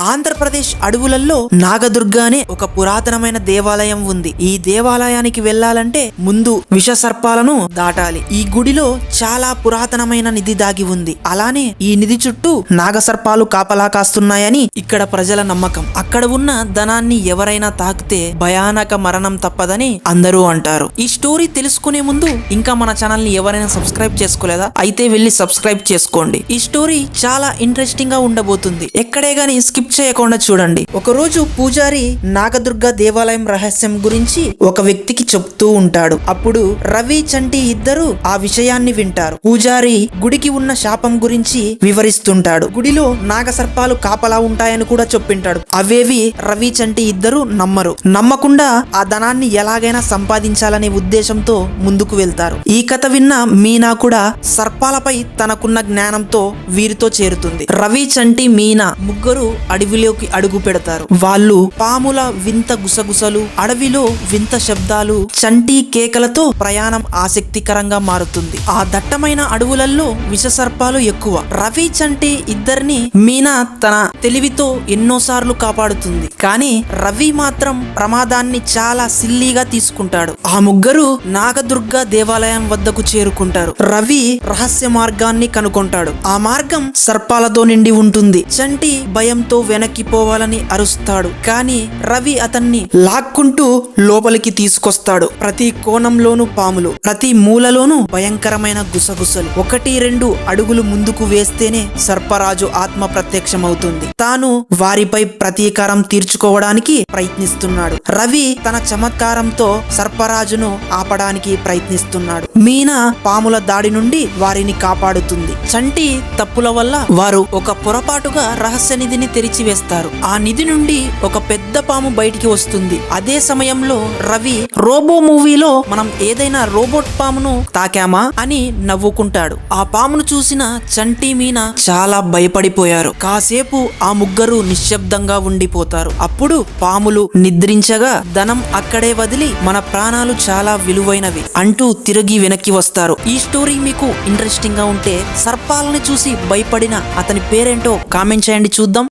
ఆంధ్రప్రదేశ్ అడవులలో నాగదుర్గ అనే ఒక పురాతనమైన దేవాలయం ఉంది. ఈ దేవాలయానికి వెళ్ళాలంటే ముందు విష సర్పాలను దాటాలి. ఈ గుడిలో చాలా పురాతనమైన నిధి దాగి ఉంది. అలానే ఈ నిధి చుట్టూ నాగసర్పాలు కాపలా కాస్తున్నాయని ఇక్కడ ప్రజల నమ్మకం. అక్కడ ఉన్న ధనాన్ని ఎవరైనా తాకితే భయానక మరణం తప్పదని అందరూ అంటారు. ఈ స్టోరీ తెలుసుకునే ముందు ఇంకా మన ఛానల్ని ఎవరైనా సబ్స్క్రైబ్ చేసుకోలేదా? అయితే వెళ్ళి సబ్స్క్రైబ్ చేసుకోండి. ఈ స్టోరీ చాలా ఇంట్రెస్టింగ్గా ఉండబోతుంది. ఎక్కడే గానీ స్కిప్ చేయకుండా చూడండి. ఒక రోజు పూజారి నాగదుర్గ దేవాలయం రహస్యం గురించి ఒక వ్యక్తికి చెప్తూ ఉంటాడు. అప్పుడు రవి చంటి ఇద్దరు ఆ విషయాన్ని వింటారు. పూజారి గుడికి ఉన్న శాపం గురించి వివరిస్తుంటాడు. గుడిలో నాగసర్పాలు కాపలా ఉంటాయని కూడా చెప్పింటాడు. అవేవి రవి చంటి ఇద్దరు నమ్మరు. నమ్మకుండా ఆ ధనాన్ని ఎలాగైనా సంపాదించాలనే ఉద్దేశంతో ముందుకు వెళ్తారు. ఈ కథ విన్న మీనా కూడా సర్పాలపై తనకున్న జ్ఞానంతో వీరితో చేరుతుంది. రవి చంటి మీనా ముగ్గురు అడవిలోకి అడుగు పెడతారు. వాళ్ళు పాముల వింత గుసగుసలు అడవిలో వింత శబ్దాలు చంటి కేకలతో ప్రయాణం ఆసక్తికరంగా మారుతుంది. ఆ దట్టమైన అడవులలో విష సర్పాలు ఎక్కువ. రవి చంటి ఇద్దరిని మీనా తన తెలివితో ఎన్నోసార్లు కాపాడుతుంది. కానీ రవి మాత్రం ప్రమాదాన్ని చాలా సిల్లీగా తీసుకుంటాడు. ఆ ముగ్గురు నాగదుర్గ దేవాలయం వద్దకు చేరుకుంటారు. రవి రహస్య మార్గాన్ని కనుగొంటాడు. ఆ మార్గం సర్పాలతో నిండి ఉంటుంది. చంటి భయంతో వెనక్కి పోవాలని అరుస్తాడు. కానీ రవి అతన్ని లాక్కుంటూ లోపలికి తీసుకొస్తాడు. ప్రతి కోణంలోనూ పాములు ప్రతి మూలలోనూ భయంకరమైన గుసగుసలు. ఒకటి రెండు అడుగులు ముందుకు వేస్తేనే సర్పరాజు ఆత్మ ప్రత్యక్షమవుతుంది. తాను వారిపై ప్రతీకారం తీర్చుకోవడానికి ప్రయత్నిస్తున్నాడు. రవి తన చమత్కారంతో సర్పరాజును ఆపడానికి ప్రయత్నిస్తున్నాడు. మీనా పాముల దాడి నుండి వారిని కాపాడుతుంది. చంటి తప్పుల వల్ల వారు ఒక పొరపాటుగా రహస్య నిధిని తెరిచివేస్తారు. ఆ నిధి నుండి ఒక పెద్ద పాము బయటికి వస్తుంది. అదే సమయంలో రవి రోబో మూవీలో మనం ఏదైనా రోబోట్ పామును తాకామా? అని నవ్వుకుంటాడు. ఆ పామును చూసిన చంటి మీనా చాలా భయపడిపోయారు. కాసేపు ఆ ముగ్గురు నిశ్శబ్దంగా ఉండిపోతారు. అప్పుడు పాములు నిద్రించగా ధనం అక్కడే వదిలి మన ప్రాణాలు చాలా విలువైనవి అంటూ తిరిగి వెనక్కి వస్తారు. ఈ స్టోరీ మీకు ఇంట్రెస్టింగ్గా ఉంటే సర్పాలని చూసి భయపడిన అతని పేరేంటో కామెంట్ చేయండి చూద్దాం.